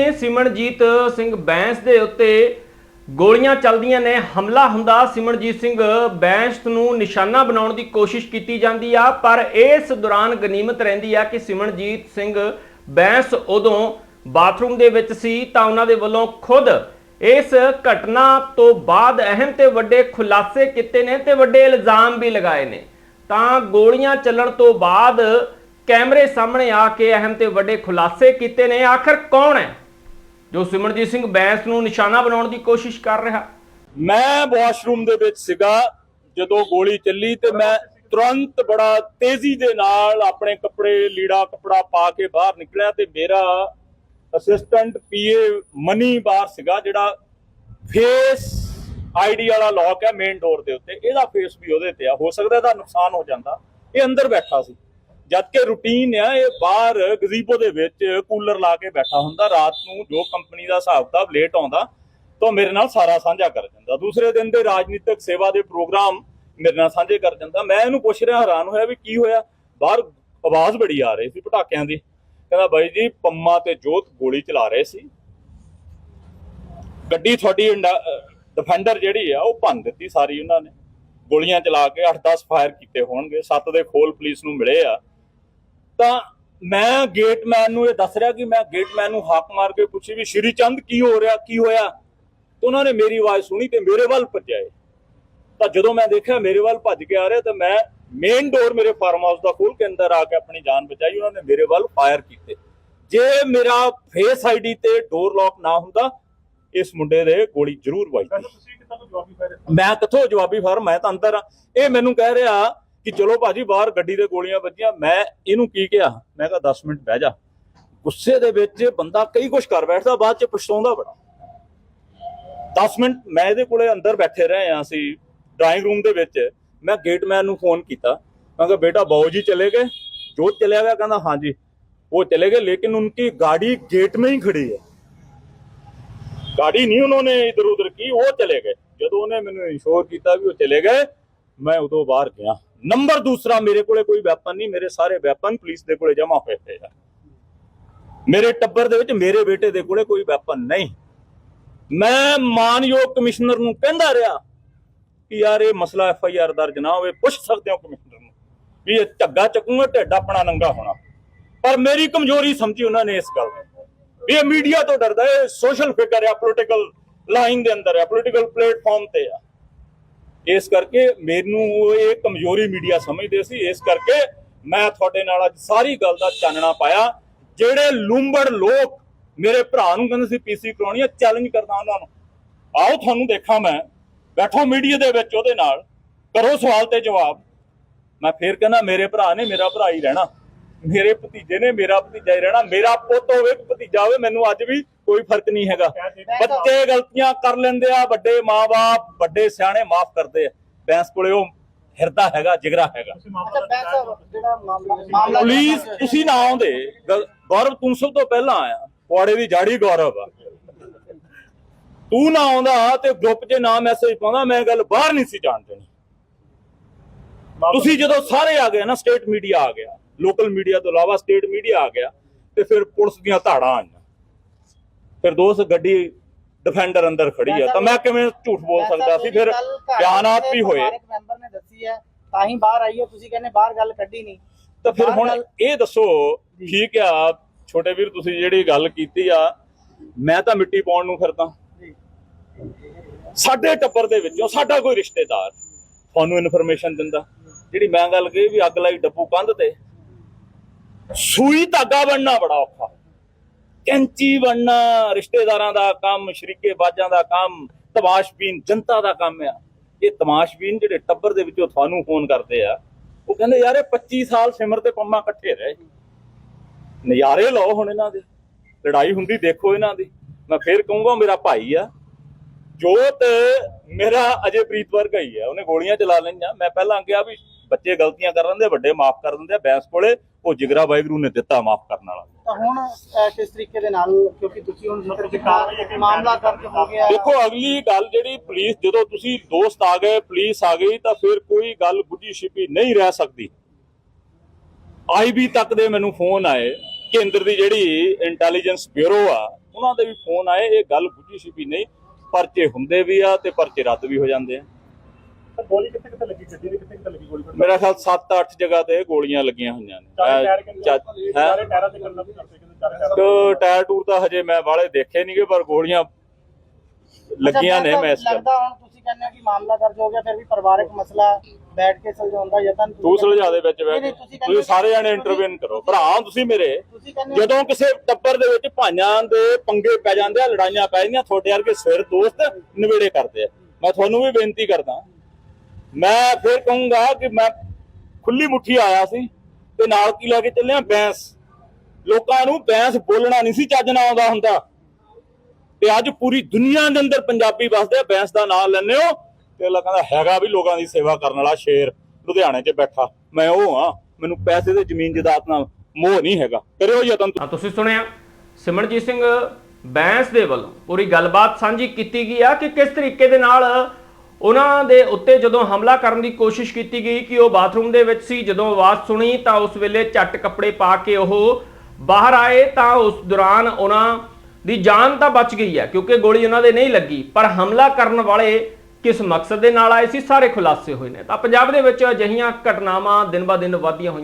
ਨੇ ਸਿਮਰਨਜੀਤ ਸਿੰਘ ਬੈਂਸ ਦੇ ਉੱਤੇ ਗੋਲੀਆਂ ਚੱਲਦੀਆਂ ਨੇ, ਹਮਲਾ ਹੁੰਦਾ ਸਿਮਰਨਜੀਤ ਸਿੰਘ ਬੈਂਸ ਨੂੰ ਨਿਸ਼ਾਨਾ ਬਣਾਉਣ ਦੀ ਕੋਸ਼ਿਸ਼ ਕੀਤੀ ਜਾਂਦੀ ਆ, ਪਰ ਇਸ ਦੌਰਾਨ ਗਨੀਮਤ ਰਹਿੰਦੀ ਆ ਕਿ ਸਿਮਰਨਜੀਤ ਸਿੰਘ ਬੈਂਸ ਉਦੋਂ ਬਾਥਰੂਮ ਦੇ ਵਿੱਚ ਸੀ ਤਾਂ ਉਹਨਾਂ ਦੇ ਵੱਲੋਂ ਖੁਦ ਇਸ ਘਟਨਾ ਤੋਂ ਬਾਅਦ ਅਹਿਮ ਤੇ ਵੱਡੇ ਖੁਲਾਸੇ ਕੀਤੇ ਨੇ ਤੇ ਵੱਡੇ ਇਲਜ਼ਾਮ ਵੀ ਲਗਾਏ ਨੇ। ਤਾਂ ਗੋਲੀਆਂ ਚੱਲਣ ਤੋਂ ਬਾਅਦ ਕੈਮਰੇ ਸਾਹਮਣੇ ਆ ਕੇ ਅਹਿਮ ਤੇ ਵੱਡੇ ਖੁਲਾਸੇ ਕੀਤੇ ਨੇ। ਆਖਰ ਕੌਣ ਹੈ? ਜੋ ਸਿਮਰਜੀਤ ਸਿੰਘ ਬੈਂਸ ਨੂੰ ਨਿਸ਼ਾਨਾ ਬਣਾਉਣ ਦੀ ਕੋਸ਼ਿਸ਼ ਕਰ ਰਿਹਾ। ਮੈਂ ਵਾਸ਼ਰੂਮ ਦੇ ਵਿੱਚ ਸੀਗਾ, ਜਦੋਂ ਗੋਲੀ ਚੱਲੀ ਤੇ ਮੈਂ ਤੁਰੰਤ ਬੜਾ ਤੇਜ਼ੀ ਦੇ ਨਾਲ ਆਪਣੇ ਕੱਪੜੇ, ਲੀੜਾ ਕੱਪੜਾ ਪਾ ਕੇ ਬਾਹਰ ਨਿਕਲਿਆ ਤੇ ਮੇਰਾ ਅਸਿਸਟੈਂਟ ਪੀਏ ਮਨੀ ਬਾਰ ਸੀਗਾ, ਜਿਹੜਾ ਫੇਸ ਆਈਡੀ ਵਾਲਾ ਲੌਕ ਹੈ ਮੇਨ ਡੋਰ ਦੇ ਉੱਤੇ। ਇਹਦਾ ਫੇਸ ਵੀ ਉਹਦੇ ਤੇ ਆ। ਹੋ ਸਕਦਾ ਇਹਦਾ ਨੁਕਸਾਨ ਹੋ ਜਾਂਦਾ। ਇਹ ਅੰਦਰ ਬੈਠਾ ਸੀ। ਜਦ ਕਿ ਰੂਟੀਨ ਆ, ਇਹ ਬਾਹਰ ਗਜ਼ੀਬੋ ਦੇ ਵਿੱਚ ਕੂਲਰ ਲਾ ਕੇ ਬੈਠਾ ਹੁੰਦਾ, ਰਾਤ ਨੂੰ ਜੋ ਕੰਪਨੀ ਦਾ ਹਿਸਾਬ ਕਿਤਾਬ ਲੇਟ ਆਉਂਦਾ, ਤਾਂ ਮੇਰੇ ਨਾਲ ਸਾਰਾ ਸਾਂਝਾ ਕਰ ਜਾਂਦਾ। ਦੂਸਰੇ ਦਿਨ ਦੇ ਰਾਜਨੀਤਿਕ ਸੇਵਾ ਦੇ ਪ੍ਰੋਗਰਾਮ ਮੇਰੇ ਨਾਲ ਸਾਂਝੇ ਕਰ ਜਾਂਦਾ। ਮੈਂ ਇਹਨੂੰ ਪੁੱਛ ਰਿਹਾ, ਹੈਰਾਨ ਹੋਇਆ ਵੀ ਕੀ ਹੋਇਆ? ਬਾਹਰ ਆਵਾਜ਼ ਬੜੀ ਆ ਰਹੀ ਸੀ ਪਟਾਕਿਆਂ ਦੀ। ਕਹਿੰਦਾ, ਬਾਈ ਜੀ, ਪੰਮਾ ਤੇ ਜੋਤ ਗੋਲੀ ਚਲਾ ਰਹੇ ਸੀ। ਗੱਡੀ ਤੁਹਾਡੀ ਡਿਫੈਂਡਰ ਜਿਹੜੀ ਆ, ਉਹ ਭੰਨ ਦਿੱਤੀ ਸਾਰੀ ਉਹਨਾਂ ਨੇ। ਗੋਲੀਆਂ ਚਲਾ ਕੇ 8-10 ਫਾਇਰ ਕੀਤੇ ਹੋਣਗੇ। ਸੱਤ ਦੇ ਖੋਲ ਪੁਲਿਸ ਨੂੰ ਮਿਲੇ ਆ। ਤਾਂ ਮੈਂ ਗੇਟਮੈਨ ਨੂੰ ਇਹ ਦੱਸ ਰਿਹਾ ਕਿ ਮੈਂ ਗੇਟਮੈਨ ਨੂੰ ਹਾਕ ਮਾਰ ਕੇ ਪੁੱਛੀ ਵੀ ਸ਼੍ਰੀ ਚੰਦ ਕੀ ਹੋ ਰਿਹਾ ਕੀ ਹੋਇਆ? ਤਾਂ ਉਹਨਾਂ ਨੇ ਮੇਰੀ ਆਵਾਜ਼ ਸੁਣੀ ਤੇ ਮੇਰੇ ਵੱਲ ਭੱਜੇ ਤਾਂ ਜਦੋਂ ਮੈਂ ਦੇਖਿਆ ਮੇਰੇ ਵੱਲ ਭੱਜ ਕੇ ਆ ਰਿਹਾ ਤਾਂ ਮੈਂ ਮੇਨ ਡੋਰ ਮੇਰੇ ਫਾਰਮ ਹਾਊਸ ਦਾ ਖੋਲ ਕੇ ਅੰਦਰ ਆ ਕੇ ਆਪਣੀ ਜਾਨ ਬਚਾਈ ਉਹਨਾਂ ਨੇ ਮੇਰੇ ਵੱਲ ਫਾਇਰ ਕੀਤੇ। ਜੇ ਮੇਰਾ ਫੇਸ ਆਈਡੀ ਤੇ ਡੋਰ ਲੌਕ ਨਾ ਹੁੰਦਾ ਇਸ ਮੁੰਡੇ ਦੇ ਗੋਲੀ ਜ਼ਰੂਰ ਵੱਜਦੀ। ਮੈਂ ਕਿੱਥੋਂ ਜਵਾਬੀ ਫਾਰਮ ਮੈਂ ਤਾਂ ਅੰਦਰ ਆ ਇਹ ਮੈਨੂੰ ਕਹਿ ਰਿਹਾ ਕਿ ਚਲੋ ਭਾਜੀ ਬਾਹਰ ਗੱਡੀ ਦੇ ਗੋਲੀਆਂ ਵੱਜੀਆਂ ਮੈਂ ਇਹਨੂੰ ਕੀ ਕਿਹਾ ਮੈਂ ਕਿਹਾ 10 ਮਿੰਟ ਬਹਿ ਜਾ ਗੁੱਸੇ ਦੇ ਵਿੱਚ ਬੰਦਾ ਕਈ ਕੁਝ ਕਰ ਬੈਠਦਾ ਬਾਅਦ ਚ ਪਛਤਾਉਂਦਾ ਬੜਾ 10 ਮਿੰਟ ਮੈਂ ਇਹਦੇ ਕੋਲੇ ਅੰਦਰ ਬੈਠੇ ਰਹੇ ਆ ਅਸੀਂ ਡਰਾਇੰਗ ਰੂਮ ਦੇ ਵਿੱਚ ਮੈਂ ਗੇਟਮੈਨ ਨੂੰ ਫੋਨ ਕੀਤਾ ਮੈਂ ਕਿਹਾ ਬੇਟਾ ਬਾਊ ਜੀ ਚਲੇ ਗਏ ਜੋਤ ਚਲਿਆ ਗਿਆ ਕਹਿੰਦਾ ਹਾਂਜੀ वो चले गए लेकिन उनकी गाड़ी गेट में ही खड़ी है ਗਾੜੀ ਨਹੀਂ ਉਹਨਾਂ ਨੇ ਇਧਰ ਉਧਰ ਕੀ ਉਹ ਚਲੇ ਗਏ ਜਦੋਂ ਉਹਨੇ ਮੈਨੂੰ ਇਨਸ਼ੋਰ ਕੀਤਾ ਵੀ ਉਹ ਚਲੇ ਗਏ ਮੈਂ ਉਦੋਂ ਬਾਹਰ ਗਿਆ ਨੰਬਰ ਦੂਸਰਾ, ਮੇਰੇ ਕੋਲੇ ਕੋਈ ਵੈਪਨ ਨਹੀਂ, ਮੇਰੇ ਸਾਰੇ ਵੈਪਨ ਪੁਲਿਸ ਦੇ ਕੋਲੇ ਜਮ੍ਹਾਂ ਹੋਏ ਪਏ ਆ। ਮੇਰੇ ਟੱਬਰ ਦੇ ਵਿੱਚ ਮੇਰੇ ਬੇਟੇ ਦੇ ਕੋਲੇ ਕੋਈ ਵੈਪਨ ਨਹੀਂ। ਮੈਂ ਮਾਨਯੋਗ ਕਮਿਸ਼ਨਰ ਨੂੰ ਕਹਿੰਦਾ ਰਿਹਾ ਕਿ ਯਾਰ ਇਹ ਮਸਲਾ ਐਫ ਆਈ ਆਰ ਦਰਜ ਨਾ ਹੋਵੇ, ਪੁੱਛ ਸਕਦੇ ਹੋ ਕਮਿਸ਼ਨਰ ਨੂੰ ਵੀ ਇਹ ਝੱਗਾ ਚੱਕੂਗਾ, ਢਿੱਡ ਆਪਣਾ ਨੰਗਾ ਹੋਣਾ। ਪਰ ਮੇਰੀ ਕਮਜ਼ੋਰੀ ਸਮਝੀ ਉਹਨਾਂ ਨੇ ਇਸ ਗੱਲ ਨੂੰ। ਵੀ ਇਹ ਮੀਡੀਆ ਤੋਂ ਡਰਦਾ ਹੈ ਸੋਸ਼ਲ ਫਿਕਰ ਹੈ ਪੋਲੀਟੀਕਲ ਲਾਈਨ ਦੇ ਅੰਦਰ ਹੈ ਪੋਲੀਟੀਕਲ ਪਲੇਟਫਾਰਮ ਤੇ ਆ। ਇਸ ਕਰਕੇ ਮੈਨੂੰ ਉਹ ਇਹ ਕਮਜ਼ੋਰੀ ਮੀਡੀਆ ਸਮਝਦੇ ਸੀ, ਇਸ ਕਰਕੇ ਮੈਂ ਤੁਹਾਡੇ ਨਾਲ ਅੱਜ ਸਾਰੀ ਗੱਲ ਦਾ ਚਾਨਣਾ ਪਾਇਆ। ਜਿਹੜੇ ਲੂੰਬੜ ਲੋਕ ਮੇਰੇ ਭਰਾ ਨੂੰ ਕਹਿੰਦੇ ਸੀ ਪੀਸੀ ਕਰਾਉਣੀ ਹੈ ਚੈਲੰਜ ਕਰਦਾ ਉਹਨਾਂ ਨੂੰ। ਆਓ ਤੁਹਾਨੂੰ ਦੇਖਾਂ ਮੈਂ। ਬੈਠੋ ਮੀਡੀਆ ਦੇ ਵਿੱਚ ਉਹਦੇ ਨਾਲ। ਕਰੋ ਸਵਾਲ ਤੇ ਜਵਾਬ। ਮੈਂ ਫੇਰ ਕਹਿੰਦਾ, ਮੇਰੇ ਭਰਾ ਨੇ ਮੇਰਾ ਭਰਾ ਹੀ ਰਹਿਣਾ। ਮੇਰੇ ਭਤੀਜੇ ਨੇ ਮੇਰਾ ਭਤੀਜਾ ਹੀ ਰਹਿਣਾ। ਮੇਰਾ ਪੁੱਤ ਹੋਵੇ ਭਤੀਜਾ ਹੋਵੇ, ਮੈਨੂੰ ਅੱਜ ਵੀ ਕੋਈ ਫ਼ਰਕ ਨਹੀਂ ਹੈਗਾ। ਬੱਚੇ ਗਲਤੀਆਂ ਕਰ ਲੈਂਦੇ ਆ ਵੱਡੇ ਮਾਪੇ ਵੱਡੇ ਸਿਆਣੇ ਮਾਫ ਕਰਦੇ ਆ। ਬੈਂਸ ਕੋਲੇ ਉਹ ਹਿਰਦਾ ਹੈਗਾ ਜਿਗਰਾ ਹੈਗਾ। ਪੁਲਿਸ ਤੁਸੀਂ ਨਾ ਆਉਂਦੇ। ਗੌਰਵ ਤੂੰ ਸਭ ਤੋਂ ਪਹਿਲਾਂ ਆਇਆ। ਪੁਆੜੇ ਦੀ ਜਾੜੀ ਗੌਰਵ ਆ। ਤੂੰ ਨਾ ਆਉਂਦਾ ਤੇ ਗਰੁੱਪ 'ਚ ਨਾ ਮੈਸੇਜ ਪਾਉਂਦਾ ਮੈਂ ਗੱਲ ਬਾਹਰ ਨਹੀਂ ਸੀ ਜਾਣ ਦੇਣੀ। ਤੁਸੀਂ ਜਦੋਂ ਸਾਰੇ ਆ ਗਏ ਨਾ ਸਟੇਟ ਮੀਡੀਆ ਆ ਗਿਆ। ਲੋਕਲ ਮੀਡੀਆ ਤੋਂ ਇਲਾਵਾ ਸਟੇਟ ਮੀਡੀਆ ਆ ਗਿਆ ਤੇ ਫਿਰ ਪੁਲਿਸ ਦੀਆਂ ਧਾੜਾਂ ਆਈਆਂ। ਫਿਰ ਦੋਸਤ ਗੱਡੀ ਡਿਫੈਂਡਰ ਅੰਦਰ ਖੜੀ ਆ ਤਾਂ ਮੈਂ ਕਿਵੇਂ ਝੂਠ ਬੋਲ ਸਕਦਾ ਸੀ? ਫਿਰ ਬਿਆਨਾਤ ਵੀ ਹੋਏ। ਮੈਂਬਰ ਨੇ ਦੱਸੀ ਹੈ ਤਾਂ ਹੀ ਬਾਹਰ ਆਈ ਹੈ ਤੁਸੀਂ ਕਹਿੰਦੇ ਬਾਹਰ ਗੱਲ ਕੱਢੀ ਨਹੀਂ। ਤਾਂ ਫਿਰ ਹੁਣ ਇਹ ਦੱਸੋ ਠੀਕ ਆ ਛੋਟੇ ਵੀਰ ਤੁਸੀਂ ਜਿਹੜੀ ਗੱਲ ਕੀਤੀ ਆ ਮੈਂ ਤਾਂ ਮਿੱਟੀ ਪਾਉਣ ਨੂੰ ਫਿਰਦਾ। ਸਾਡੇ ਟੱਬਰ ਦੇ ਵਿੱਚੋਂ ਸਾਡਾ ਕੋਈ ਰਿਸ਼ਤੇਦਾਰ ਤੁਹਾਨੂੰ ਇਨਫੋਰਮੇਸ਼ਨ ਦਿੰਦਾ। ਜਿਹੜੀ ਮੈਂ ਗੱਲ ਕਹੀ ਵੀ ਅੱਗ ਲਾਈ ਡੱਬੂ ਕੰਧ ਤੇ ਸੂਈ ਧਾਗਾ ਬਣਨਾ ਬੜਾ ਔਖਾ। ਕੈਂਚੀ ਬਣਨਾ, ਰਿਸ਼ਤੇਦਾਰਾਂ ਦਾ ਕੰਮ, ਸ਼ਰੀਕੇ ਬਾਜਾਂ ਦਾ ਕੰਮ, ਤਮਾਸ਼ਬੀਨ ਜਨਤਾ ਦਾ ਕੰਮ ਆ। ਇਹ ਤਮਾਸ਼ਬੀਨ ਜਿਹੜੇ ਟੱਬਰ ਦੇ ਵਿੱਚੋਂ ਤੁਹਾਨੂੰ ਫੋਨ ਕਰਦੇ ਆ, ਉਹ ਕਹਿੰਦੇ ਯਾਰ ਇਹ 25 ਸਾਲ ਸਿਮਰ ਤੇ ਪੰਮਾ ਇਕੱਠੇ ਰਹੇ ਨਜ਼ਾਰੇ ਲਓ ਹੁਣ ਇਹਨਾਂ ਦੇ, ਲੜਾਈ ਹੁੰਦੀ ਦੇਖੋ ਇਹਨਾਂ ਦੀ। ਮੈਂ ਫੇਰ ਕਹੂੰਗਾ ਮੇਰਾ ਭਾਈ ਆ, ਜੋਤ ਮੇਰਾ ਅਜੇ ਪ੍ਰੀਤ ਵਰਗਾ ਹੀ ਆ, ਉਹਨੇ ਗੋਲੀਆਂ ਚਲਾ ਲਈਆਂ। ਮੈਂ ਪਹਿਲਾਂ ਕਿਹਾ ਵੀ ਬੱਚੇ ਗਲਤੀਆਂ ਕਰ ਲੈਂਦੇ ਵੱਡੇ ਮਾਫ ਕਰ ਦਿੰਦੇ ਆ ਬੈਂਸ ਕੋਲੇ ਉਹ ਜਿਗਰਾ ਵਾਹਿਗੁਰੂ ਨੇ ਦਿੱਤਾ ਮਾਫ ਕਰਨ ਵਾਲਾ। ਤਾਂ ਹੁਣ ਅਹ, ਕਿਸ ਤਰੀਕੇ ਦੇ ਨਾਲ ਕਿਉਂਕਿ ਤੁਸੀਂ ਹੁਣ ਮਤਲਬ ਮਾਮਲਾ ਦਰਜ ਹੋ ਗਿਆ। ਦੇਖੋ ਅਗਲੀ ਗੱਲ ਜਿਹੜੀ ਪੁਲਿਸ ਜਦੋਂ ਤੁਸੀਂ ਦੋਸਤ ਆ ਗਏ ਪੁਲਿਸ ਆ ਗਈ ਤਾਂ ਫਿਰ ਕੋਈ ਗੱਲ ਗੁੱਜੀ ਛਿਪੀ ਨਹੀਂ ਰਹਿ ਸਕਦੀ। ਆਈਬੀ ਤੱਕ ਦੇ ਮੈਨੂੰ ਫੋਨ ਆਏ ਕੇਂਦਰ ਦੀ ਜਿਹੜੀ ਇੰਟੈਲੀਜੈਂਸ ਬਿਊਰੋ ਆ ਉਹਨਾਂ ਦੇ ਵੀ ਫੋਨ ਆਏ ਇਹ ਗੱਲ ਬੁੱਝੀ ਛਿਪੀ ਨਹੀਂ ਪਰਚੇ ਹੁੰਦੇ ਵੀ ਆ ਤੇ ਪਰਚੇ ਰੱਦ ਵੀ ਹੋ ਜਾਂਦੇ ਆ। ਗੋਲੀ ਕਿੱਥੇ ਕਿੱਥੇ ਲੱਗੀ? ਗੱਡੀ ਦੇ ਕਿੱਥੇ ਕਿੱਥੇ ਲੱਗੀ ਗੋਲੀ ਮੇਰਾ ਖਿਆਲ 7-8 ਜਗ੍ਹਾ ਤੇ ਗੋਲੀਆਂ ਲੱਗੀਆਂ ਹੋਈਆਂ ਨੇ। ਚਾਰੇ ਟਾਇਰ ਤੇ ਕਰਨਾ ਵੀ ਕਰਦੇ ਚਾਰੇ ਟਾਇਰ ਟੂਰ ਤਾਂ ਹਜੇ ਮੈਂ ਵਾਲੇ ਦੇਖੇ ਨਹੀਂਗੇ ਪਰ ਗੋਲੀਆਂ ਲੱਗੀਆਂ ਨੇ ਮੈਂ ਇਸ ਲੱਗਦਾ ਹੁਣ ਤੁਸੀਂ ਕਹਿੰਦੇ ਕਿ ਮਾਮਲਾ ਦਰਜ ਹੋ ਗਿਆ ਫਿਰ ਵੀ ਪਰਿਵਾਰਕ ਮਸਲਾ ਬੈਠ ਕੇ ਸੁਲਝਾਉਣ ਦਾ ਯਤਨ ਤੁਸੀਂ ਤੂੰ ਸੁਲਝਾ ਦੇ ਵਿੱਚ ਨਹੀਂ, ਤੁਸੀਂ ਸਾਰੇ ਜਣੇ ਇੰਟਰਵਿਊ ਕਰੋ। ਭਰਾ ਤੁਸੀਂ ਮੇਰੇ। ਜਦੋਂ ਕਿਸੇ ਟੱਬਰ ਦੇ ਵਿੱਚ ਭਾਈਆਂ ਦੇ ਪੰਗੇ ਪੈ ਜਾਂਦੇ ਆ ਲੜਾਈਆਂ ਪੈ ਜਾਂਦੀਆਂ ਤੁਹਾਡੇ ਵਰਗੇ ਸਿਰ ਦੋਸਤ ਨਿਵੇੜੇ ਕਰਦੇ ਆ। ਮੈਂ ਤੁਹਾਨੂੰ ਵੀ ਬੇਨਤੀ ਕਰਦਾ ਮੈਂ ਫਿਰ ਕਹੂੰਗਾ ਕਿ ਮੈਂ ਖੁੱਲੀ ਮੁੱਠੀ ਆਇਆ ਸੀ ਤੇ ਨਾਲ ਕੀ ਲੈ ਕੇ ਚੱਲਿਆ ਬੈਂਸ। ਲੋਕਾਂ ਨੂੰ ਬੈਂਸ ਬੋਲਣਾ ਨਹੀਂ ਸੀ ਚੱਜ ਨਾਲ ਆਉਂਦਾ ਹੁੰਦਾ। ਤੇ ਅੱਜ ਪੂਰੀ ਦੁਨੀਆ ਦੇ ਅੰਦਰ ਪੰਜਾਬੀ ਵਸਦੇ ਬੈਂਸ ਦਾ ਨਾਮ ਲੈਂਦੇ ਹੋ। ਤੇ ਅੱਲਾ ਕਹਿੰਦਾ, ਹੈਗਾ ਵੀ ਲੋਕਾਂ ਦੀ ਸੇਵਾ ਕਰਨ ਵਾਲਾ ਸ਼ੇਰ, ਲੁਧਿਆਣੇ 'ਚ ਬੈਠਾ। ਮੈਂ ਉਹ ਹਾਂ, ਮੈਨੂੰ ਪੈਸੇ ਤੇ ਜ਼ਮੀਨ ਜਾਇਦਾਦ ਨਾਲ ਮੋਹ ਨਹੀਂ ਹੈਗਾ। ਕਰਿਓ ਯਤਨ ਤੁਸੀਂ ਸੁਣਿਆ? ਸਿਮਰਨਜੀਤ ਸਿੰਘ ਬੈਂਸ ਦੇ ਵੱਲੋਂ ਪੂਰੀ ਗੱਲਬਾਤ ਸਾਂਝੀ ਕੀਤੀ ਗਈ ਆ ਕਿ ਕਿਸ ਤਰੀਕੇ ਦੇ ਨਾਲ ਉਹਨਾਂ ਦੇ ਉੱਤੇ ਜਦੋਂ ਹਮਲਾ ਕਰਨ ਦੀ ਕੋਸ਼ਿਸ਼ ਕੀਤੀ ਗਈ ਕਿ ਉਹ ਬਾਥਰੂਮ ਦੇ ਵਿੱਚ ਸੀ, ਜਦੋਂ ਆਵਾਜ਼ ਸੁਣੀ ਤਾਂ ਉਸ ਵੇਲੇ ਝੱਟ ਕੱਪੜੇ ਪਾ ਕੇ ਉਹ ਬਾਹਰ ਆਏ ਤਾਂ ਉਸ ਦੌਰਾਨ ਉਹਨਾਂ ਦੀ ਜਾਨ ਤਾਂ ਬਚ ਗਈ ਹੈ, ਕਿਉਂਕਿ ਗੋਲੀ ਉਹਨਾਂ ਦੇ ਨਹੀਂ ਲੱਗੀ। ਪਰ ਹਮਲਾ ਕਰਨ ਵਾਲੇ ਕਿਸ ਮਕਸਦ ਦੇ ਨਾਲ ਆਏ ਸੀ, ਸਾਰੇ ਖੁਲਾਸੇ ਹੋਏ ਨੇ। ਤਾਂ ਪੰਜਾਬ ਦੇ ਵਿੱਚ ਅਜਿਹੀਆਂ ਘਟਨਾਵਾਂ ਦਿਨ ਬਾ ਦਿਨ ਵਧਦੀਆਂ ਹੋਈਆਂ